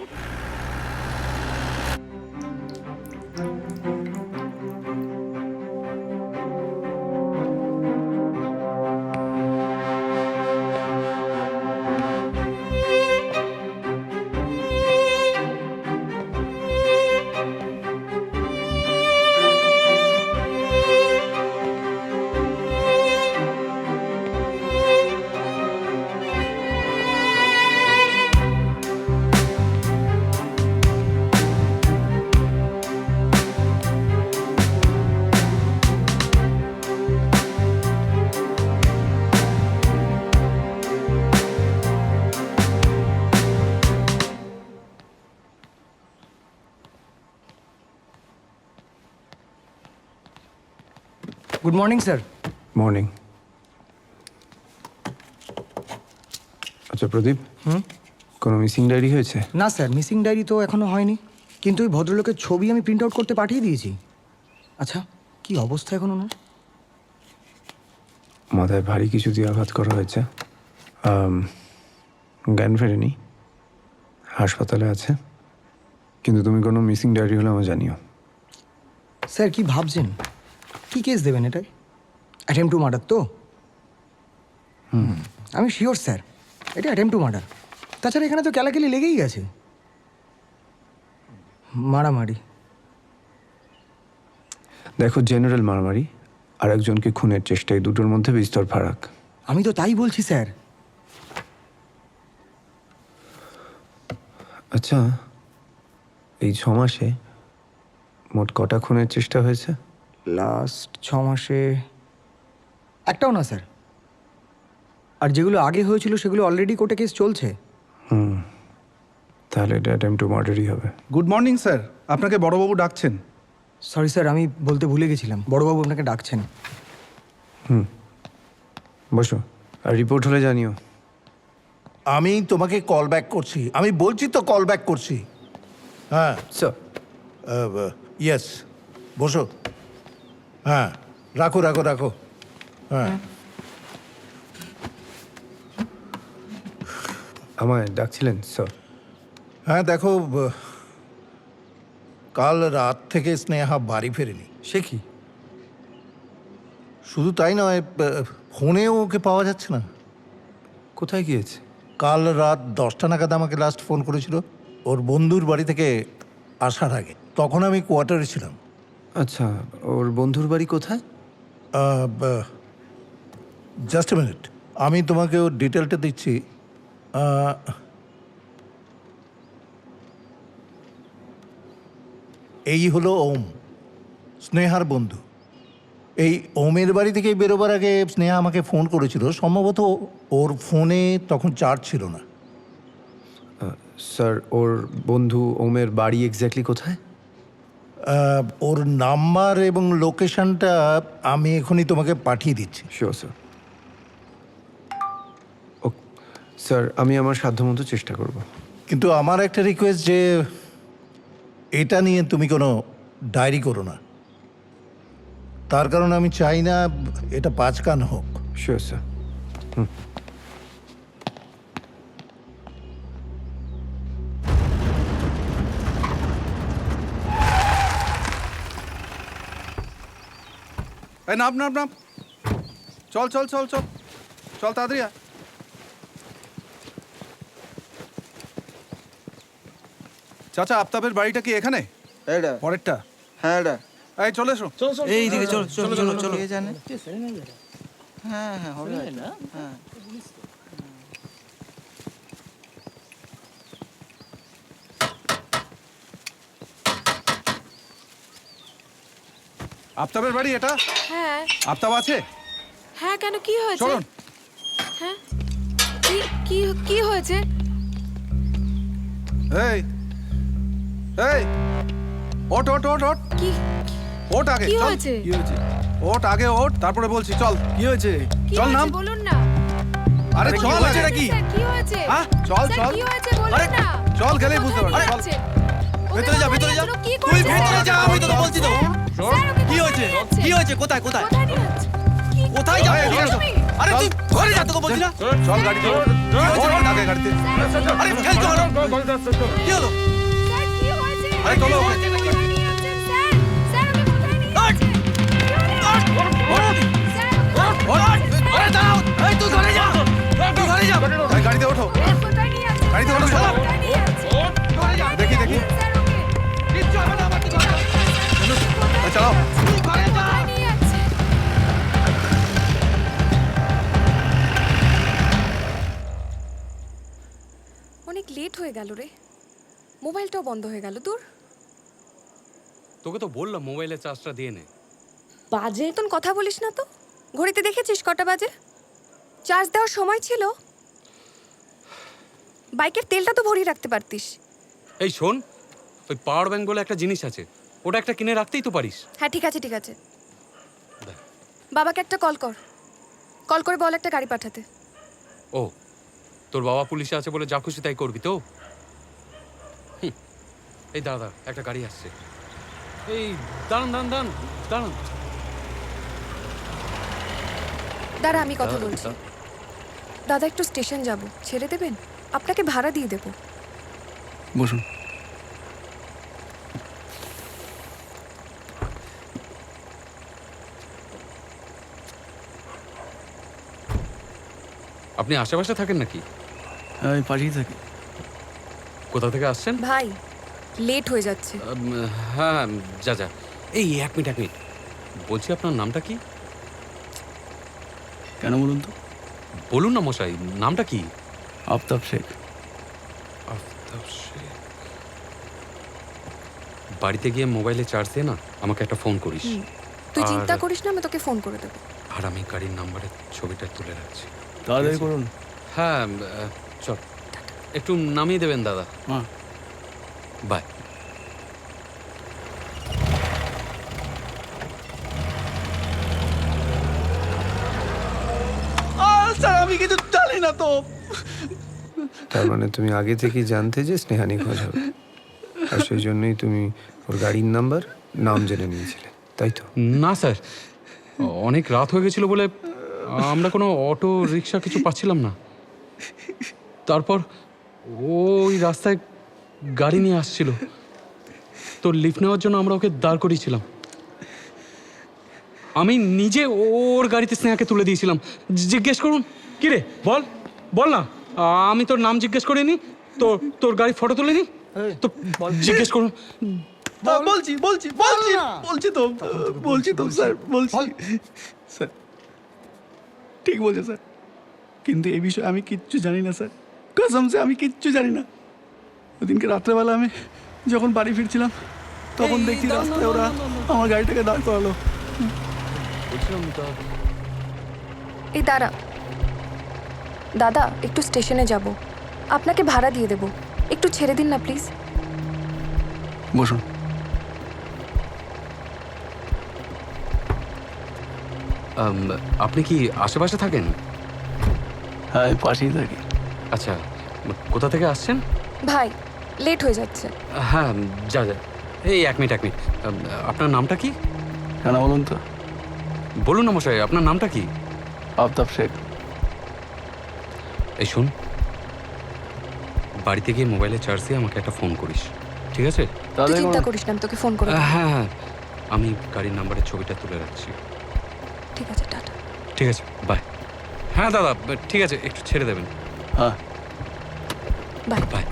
disabled. Good morning sir morning আচ্ছা প্রদীপ হুম? কোনো missing diary হয়েছে? না স্যার মিসিং ডায়েরি তো এখনও হয়নি। কিন্তু ওই ভদ্রলোকের ছবি আমি প্রিন্ট আউট করতে পাঠিয়ে দিয়েছি। আচ্ছা কি অবস্থা এখন ওনার? মাথায় ভারী কিছু দিয়ে আঘাত করা হয়েছে। জ্ঞান ফেরেনি। হাসপাতালে আছে। কিন্তু তুমি কোনো মিসিং ডায়েরি হলে আমার জানিও। স্যার কি ভাবছেন? কি কেস দেবেন এটাই? অ্যাটেম্প টু মার্ডার তো? হুম। আমি শিওর স্যার এটা অ্যাটেম্প টু মার্ডার তাছাড়া এখানে তো ক্যালাকেলি লেগেই আছে। মারামারি। দেখো জেনারেল মারামারি আর একজনকে খুনের চেষ্টা এই দুটোর মধ্যে বিস্তর ফারাক। আমি তো তাই বলছি স্যার আচ্ছা এই ছ মাসে মোট কটা খুনের চেষ্টা হয়েছে? লাস্ট ছ মাসে একটাও না স্যার। আর যেগুলো আগে হয়েছিল সেগুলো অলরেডি কোর্টে কেস চলছে। হুম তাহলে এটা অ্যাটেম্প টু মার্ডারই হবে। গুড মর্নিং স্যার আপনাকে বড়বাবু ডাকছেন। সরি স্যার আমি বলতে ভুলে গেছিলাম। বড়বাবু আপনাকে ডাকছেন। হুম বসো। আর রিপোর্ট হলে জানিও। আমি তোমাকে কল ব্যাক করছি। আমি বলছি তো কল ব্যাক করছি। হ্যাঁ। স্যার ইয়েস বসো। হ্যাঁ রাখো রাখো রাখো। হ্যাঁ। আমায় ডাকছিলেন স্যার? হ্যাঁ দেখো ব- কাল রাত থেকে স্নেহা বাড়ি ফেরেনি। সে কি? শুধু তাই নয় ফোনেও ওকে পাওয়া যাচ্ছে না। কোথায় গিয়েছে? কাল রাত দশটা নাগাদ আমাকে লাস্ট ফোন করেছিল। ওর বন্ধুর বাড়ি থেকে আসার আগে। তখন আমি কোয়ার্টারে ছিলাম। আচ্ছা ওর বন্ধুর বাড়ি কোথায়? জাস্ট মিনিট আমি তোমাকে ওর ডিটেলটা দিচ্ছি। এই হলো ওম স্নেহার বন্ধু। এই ওমের বাড়ি থেকে বেরোবার আগে স্নেহা আমাকে ফোন করেছিল। সম্ভবত ওর ফোনে তখন চার্জ ছিল না। স্যার ওর বন্ধু ওমের বাড়ি এক্স্যাক্টলি কোথায়? ওর নাম্বার এবং লোকেশনটা আমি এখনই তোমাকে পাঠিয়ে দিচ্ছি। শিওর স্যার ও স্যার আমি আমার সাধ্যমতো চেষ্টা করব। কিন্তু আমার একটা রিকোয়েস্ট যে এটা নিয়ে তুমি কোনো ডায়েরি করো না। তার কারণ আমি চাই না এটা পাঁচ কান হোক। শিওর স্যার এই নাম নাম নাম। চল চল চল চল। চল তাড়াতাড়ি আয়। চাচা আফতাবের বাড়িটা কি এখানে? এটা পরেরটা? হ্যাঁ এটা এই চলে এসো। এই দিকে চলো চলো চলো চলো জানে? হ্যাঁ হ্যাঁ হবে। না হ্যাঁ। আফতাবের বাড়ি এটা? হ্যাঁ। আফতাব আছে? হ্যাঁ কেন? কি হয়েছে? চলুন। হ্যাঁ? কি কি কি হয়েছে? এই এই ওট ওট ওট ওট কি ওট আগে কি হয়েছে? কি হয়েছে? ওট আগে ওট তারপরে বলছি চল। কি হয়েছে? চল নাম। বলুন না। আরে চল আছে নাকি? কি? হয়েছে? হ্যাঁ, চল, চল। কি হয়েছে? বলুন না। চল, গেলেই বুঝতে পারবি, চল। ভেতরে যা ভেতরে যা। তুই? ভেতরে যা আমি তোকে তো হয়েছে? কোথায়? কোথায়? কোথায় নিয়ে যাচ্ছেন? কি কোথায় যাব? এদিকে এসো। তুমি? আরে তুই ঘরে যা তোকে বলছি না। চল গাড়িতে ওঠ। ওঠ আগে গাড়িতে। আরে খেল তো হলো কি হলো? স্যার, কি হয়েছে? আরে, চলো, ওকে। কোথায় নিয়ে যাচ্ছেন, স্যার? স্যার, ওকে কোথায় নিয়ে যাচ্ছেন? স্যার, ওকে আরে দাঁড়াও! এই তুই ঘরে যা! তুই ঘরে যা! এই, গাড়িতে ওঠো। কোথায় নিয়ে যাচ্ছেন? গাড়িতে ওঠো চলো কোথায় নিয়ে যাচ্ছেন? দেখি দেখি স্যার, ওকে। কিচ্ছু হবে না আমার তুই ঘরে। যা। এই, চালাও তুই ঘরে যা লেট হয়ে গেল রে। মোবাইলটাও বন্ধ হয়ে গেল দূর তোকে তো বললাম মোবাইলের চার্জটা দিয়ে নে। বাজে? মতন কথা বলিস না তো। ঘড়িতে দেখেছিস কটা বাজে? চার্জ দেওয়ার সময় ছিল। বাইকের তেলটা তো ভরিয়ে রাখতে পারতিস। এই শোন ওই পাওয়ার ব্যাংক বলে একটা জিনিস আছে ওটা একটা কিনে রাখতেই তো পারিস। হ্যাঁ ঠিক আছে ঠিক আছে। বাবাকে একটা কল কর। কল করে বল একটা গাড়ি পাঠাতে। ও তোর বাবা পুলিশে আছে বলে যা খুশি তাই করবি তো? এই দাঁড়া দাঁড়া একটা গাড়ি আসছে। এই দাঁড়ান দাঁড়ান দাঁড়ান দাঁড়ান। দাঁড়া আমি কথা বলছি। দাদা একটু স্টেশন যাব। ছেড়ে দেবেন? আপনাকে ভাড়া দিয়ে দেবো। বসুন। আপনি আশেপাশে থাকেন নাকি? আমি পাঠিয়ে থাকি। কোথা থেকে আসছেন? ভাই লেট হয়ে যাচ্ছে। আম, হ্যাঁ হ্যাঁ, যা যা। এই এক মিনিট এক মিনিট। বলছি আপনার নামটা কি? কেন বলুন তো? বলুন না মশাই নামটা কি? আফতাব শেখ। আফতাব শেখ। বাড়িতে গিয়ে মোবাইলে চার্জ দিয়ে না আমাকে একটা ফোন করিস। তুই আর- চিন্তা করিস না আমি তোকে ফোন করে দেবো। আর আমি গাড়ির নাম্বারের ছবিটা তুলে রাখছি। তাড়াতাড়ি করুন। হ্যাঁ আহ, চল। একটু নামিয়ে দেবেন দাদা। হ্যাঁ বাই। স্যার আমি কিছু জানি না তো। তার মানে তুমি আগে থেকেই জানতে যে স্নেহা নিখোঁজ হবে। আর সেই জন্যই তুমি ওর গাড়ির নাম্বার নাম জেনে নিয়েছিলে তাই তো? না স্যার। অনেক রাত হয়ে গেছিল বলে আমরা কোনো অটো রিক্সা কিছু পাচ্ছিলাম না। তারপর ওই রাস্তায় গাড়ি নিয়ে আসছিল। তো লিফট নেওয়ার জন্য আমরা ওকে দাঁড় করিয়েছিলাম। আমি নিজে ওর গাড়িতে স্নেহাকে তুলে দিয়েছিলাম। জিজ্ঞেস করুন কি রে? বল বল না। আমি তোর নাম জিজ্ঞেস করিনি তোর তোর গাড়ি ফটো তুলে নি তো জিজ্ঞেস করুন। বলছি বলছি বলছি বলছি তো বলছি তো স্যার বলছি। স্যার ঠিক বলছে স্যার। কিন্তু এই বিষয়ে আমি কিচ্ছু জানি না স্যার। কসম সে আমি কিচ্ছু জানি না। ওদিনকে রাত্রেবেলা আমি যখন বাড়ি ফিরছিলাম তখন দেখছি রাস্তায় ওরা আমার গাড়িটাকে দাঁড় করালো। এই দাঁড়া। দাদা একটু স্টেশনে যাব। আপনাকে ভাড়া দিয়ে দেবো। একটু ছেড়ে দিন না প্লিজ। বসুন। আপনি কি আশেপাশে থাকেন? হ্যাঁ পাশেই থাকি। আচ্ছা কোথা থেকে আসছেন? ভাই লেট হয়ে যাচ্ছে। হ্যাঁ যা যা। এই এক মিনিট এক মিনিট। আপনার নামটা কি? কেন বলুন তো? বলুন না মশাই আপনার নামটা কি? আফতাব শেখ। এই শুন বাড়িতে গিয়ে মোবাইলে চার্জ দিয়ে আমাকে একটা ফোন করিস ঠিক আছে? তুই তাহলে চিন্তা করিস না আমি তোকে ফোন করে হ্যাঁ হ্যাঁ আমি গাড়ির নাম্বারের ছবিটা তুলে রাখছি। ঠিক আছে টাটা। ঠিক আছে বাই হ্যাঁ দাদা ঠিক আছে একটু ছেড়ে দেবেন। হ্যাঁ। বাই। বাই।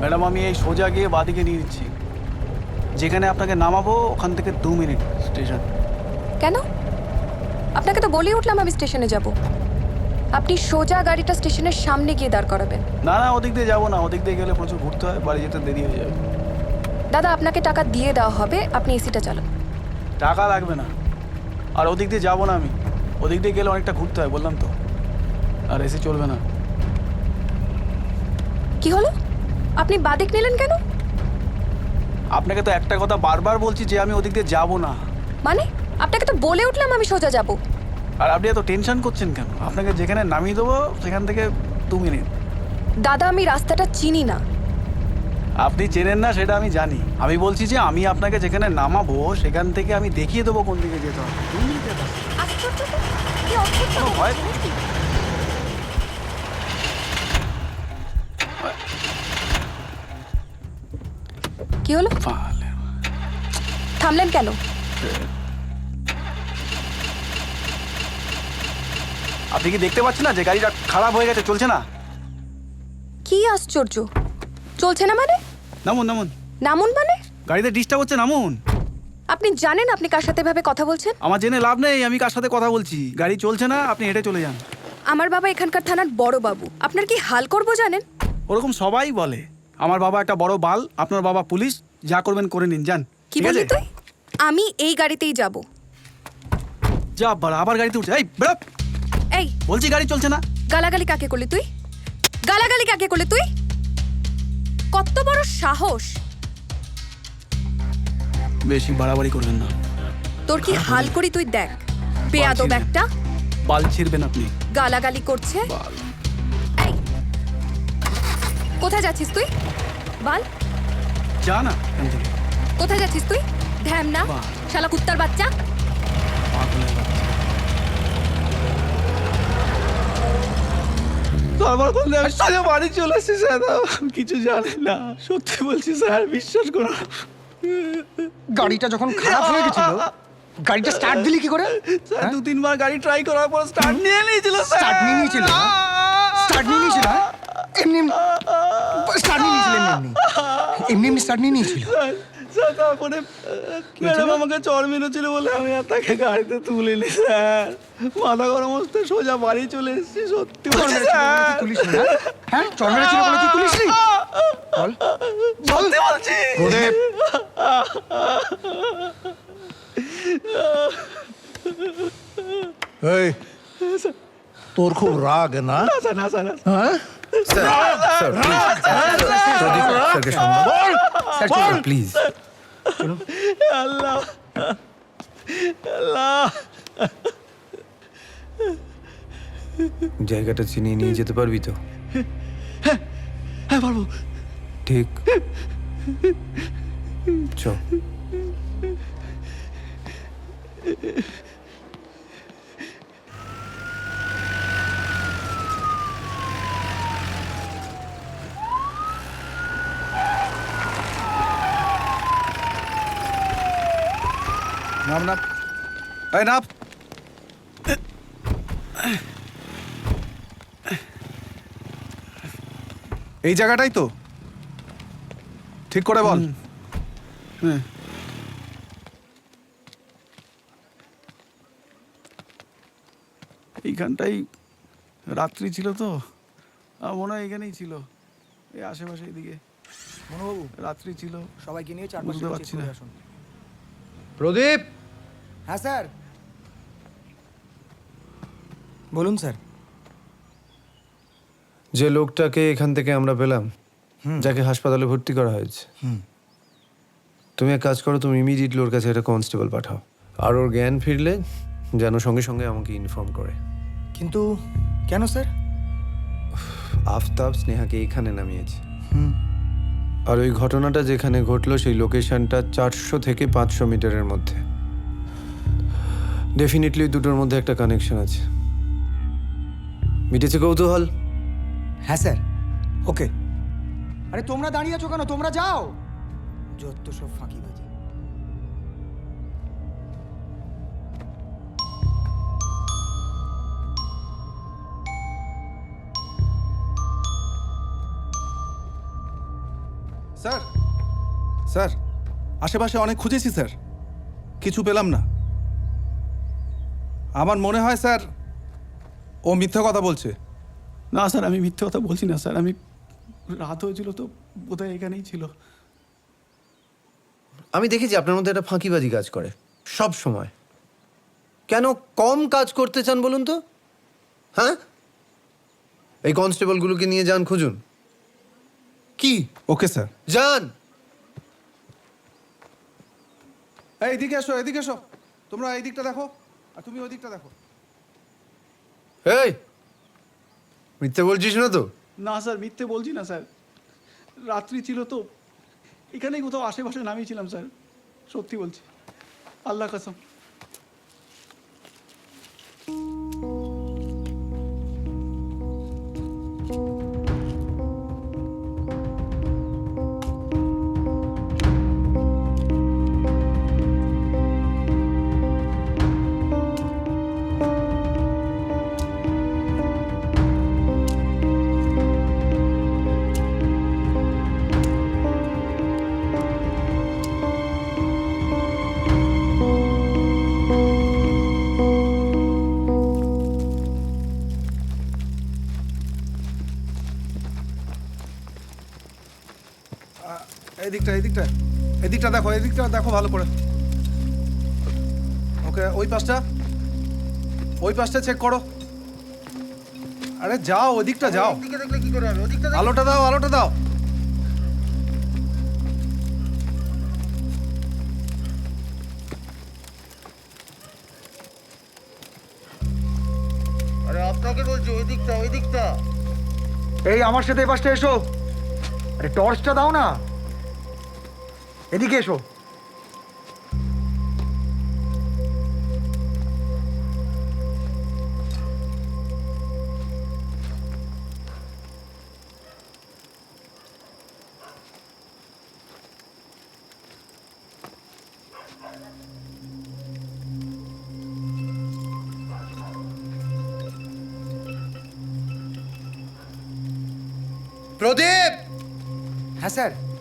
ম্যাডাম আমি এই সোজা গিয়ে বাদিকে নিয়ে নিচ্ছি। যেখানে আপনাকে নামাবো ওখান থেকে দু মিনিট স্টেশন। কেন? আপনাকে তো বলেই উঠলাম আমি স্টেশনে যাব। আপনি সোজা গাড়িটা স্টেশনের সামনে গিয়ে দাঁড় করাবেন। না না ওদিক দিয়ে যাব না ওদিক দিয়ে গেলে প্রচুর ঘুরতে হয় বাড়ি যেতে দেরি হয়ে যাবে। দাদা আপনাকে টাকা দিয়ে দেওয়া হবে আপনি এসিটা চালান। টাকা লাগবে না। আর ওদিক দিয়ে যাব না আমি। ওদিক দিয়ে গেলে অনেকটা ঘুরতে হয় বললাম তো। আর এসি চলবে না। কি হলো? আপনি বাদিক নিলেন কেন? আপনাকে তো একটা কথা বারবার বলছি যে আমি ওদিক দিয়ে যাব না। মানে? আপনাকে তো বলে উঠলাম আমি সোজা যাব। আর আপনি এত টেনশন করছেন কেন? আপনাকে যেখানে নামিয়ে দেবো সেখান থেকে তুমি নিন দাদা আমি রাস্তাটা চিনি না। আপনি চেনেন না সেটা আমি জানি। আমি বলছি যে আমি আপনাকে যেখানে নামাবো সেখান থেকে আমি দেখিয়ে দেবো কোন দিকে যেতে হবে। কি হলো? থামলেন কেন? আপনি কি দেখতে পাচ্ছেন না যে গাড়িটা খারাপ হয়ে গেছে? চলছে না? কি আশ্চর্য। চলছে না মানে? নামুন নামুন। নামুন মানে? গাড়িতে ডিস্টার্ব হচ্ছে নামুন। আপনি জানেন আপনি কার সাথে ভাবে কথা বলছেন? আমার জেনে লাভ নেই আমি কার সাথে কথা বলছি। গাড়ি চলছে না আপনি হেঁটে চলে যান। আমার বাবা এখানকার থানার বড় বাবু। আপনার কি হাল করব জানেন? ওরকম সবাই বলে আমার বাবা একটা বড় বাল আপনার বাবা পুলিশ যা করবেন করে নিন যান। কি ঠিক বললি আছে? তুই? আমি এই গাড়িতেই যাব। যা বাড়া আবার গাড়িতে উঠে এই বেরো! এই। বলছি গাড়ি চলছে না। গালাগালি কাকে করলি তুই? গালাগালি কাকে করলি তুই? কত বড় সাহস। বেশি বাড়াবাড়ি করবেন না। তোর কি হাল করি তুই দেখ। ছিঁড়বে। একটা। বাল ছিঁড়বেন আপনি। গালাগালি করছে। এই। কোথায় যাচ্ছিস তুই? বল। যা না এখান থেকে। কোথায় যাচ্ছিস তুই? ধ্যাম না। শালা কুত্তার বাচ্চা। পাগলের বাচ্চা। তারপর করলে আমি সোজা বাড়ি চলে এসেছি স্যার। আমি কিছু জানি না। সত্যি বলছি স্যার বিশ্বাস করুন গাড়িটা যখন খারাপ হয়ে গেছিল গাড়িটা স্টার্ট দিলি কি করে? স্যার দু তিনবার গাড়ি ট্রাই করার পর স্টার্ট নিয়ে নিয়েছিল স্যার। Start নিয়ে নিয়েছিল, হ্যাঁ? স্টার্ট নিয়ে নিয়েছিল হ্যাঁ? এমনি স্টার্ট নিয়ে নিয়েছিল এমনি এমনি। এমনি স্টার্ট নিয়ে নিয়েছিল। স্যার, তারপরে ম্যাডাম আমাকে চর মেরেছিল বলে আমি আর তাকে গাড়িতে তুলিনি স্যার। মাথা গরম হচ্ছে সোজা বাড়ি চলে এসেছি সত্যি বলে স্যার। তুলিস নি, হ্যাঁ? হ্যাঁ চর মেরেছিল বলে তুই তুলিস নি? বল। সত্যি বলছি। প্রদীপ এই তোর খুব রাগ না না, স্যার না স্যার হ্যাঁ প্লিজ আল্লাহ আল্লাহ জায়গাটা চিনিয়ে নিয়ে যেতে পারবি তো? হ্যাঁ পারব। ঠিক। চ নাম নাম। এই নাপ এই জায়গাটাই তো। ঠিক করে বল। হ্যাঁ। এইখানটাই রাত্রি ছিল তো। আমার মনে হয় এখানেই ছিল। এই আশেপাশে এদিকে মনোবাবু। রাত্রি ছিল। সবাইকে নিয়ে চারপাশে বুঝতে পারছি না। আসুন। প্রদীপ! হ্যাঁ স্যার। বলুন স্যার। যে লোকটাকে এখান থেকে আমরা পেলাম যাকে হাসপাতালে ভর্তি করা হয়েছে। তুমি এক কাজ করো তুমি ইমিডিয়েটলি ওর কাছে একটা কনস্টেবল পাঠাও। আর ওর জ্ঞান ফিরলে যেন সঙ্গে সঙ্গে আমাকে ইনফর্ম করে। কিন্তু কেন স্যার? আফতাব স্নেহাকে এখানে নামিয়েছে। আর ওই ঘটনাটা যেখানে ঘটলো সেই লোকেশনটা চারশো থেকে পাঁচশো মিটারের মধ্যে। ডেফিনেটলি দুটোর মধ্যে একটা কানেকশন আছে। মিটেছে কৌতূহল? হ্যাঁ স্যার। ওকে। আরে তোমরা দাঁড়িয়ে আছো কেন? তোমরা যাও। যত সব ফাঁকিবাজি স্যার স্যার আশেপাশে অনেক খুঁজেছি স্যার। কিছু পেলাম না। আমার মনে হয় স্যার ও মিথ্যা কথা বলছে। না স্যার আমি মিথ্যে কথা বলছি না স্যার আমি রাত হয়েছিল তো বোধহয় এখানেই ছিল। আমি দেখেছি আপনার মধ্যে একটা ফাঁকিবাজি কাজ করে সব সময়। কেন কম কাজ করতে চান বলুন তো? হ্যাঁ? এই কনস্টেবলগুলোকে নিয়ে যান খুঁজুন। কি? Okay sir. যান। এই এদিকে এসো এদিকে এসো। তোমরা এই দিকটা দেখো। আর তুমি ওই দিকটা দেখো। এই মিথ্যে বলছিস না তো? না স্যার মিথ্যে বলছি না স্যার। রাত্রি ছিল তো এখানেই কোথাও আশেপাশে নামিয়েছিলাম স্যার। সত্যি বলছি। আল্লাহ কাসম। এই দিকটা এই দিকটা এই দেখো এদিকটা দেখো ভালো করে। ওকে ওই পাশটা। ওই পাশটা চেক করো। আরে যাও ওই দিকটা যাও। আলোটা দাও আলোটা দাও। আরে আপনাকে বলছি ওইদিকটা ওইদিকটা। এই আমার সাথে এই পাশটা এসো। আরে টর্চটা দাও না। এদিকে এসো। প্রদীপ! হ্যাঁ স্যার।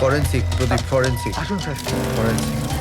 ফরেন্সিক প্রদীপ ফরেন্সিক আসুন স্যার। ফরেন্সিক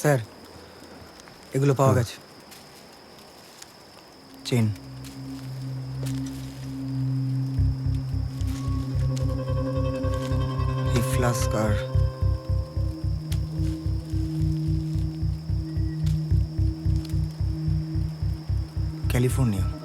স্যার এগুলো পাওয়া গেছে। চেন। এই ফ্লাস্ক আর ক্যালিফোর্নিয়া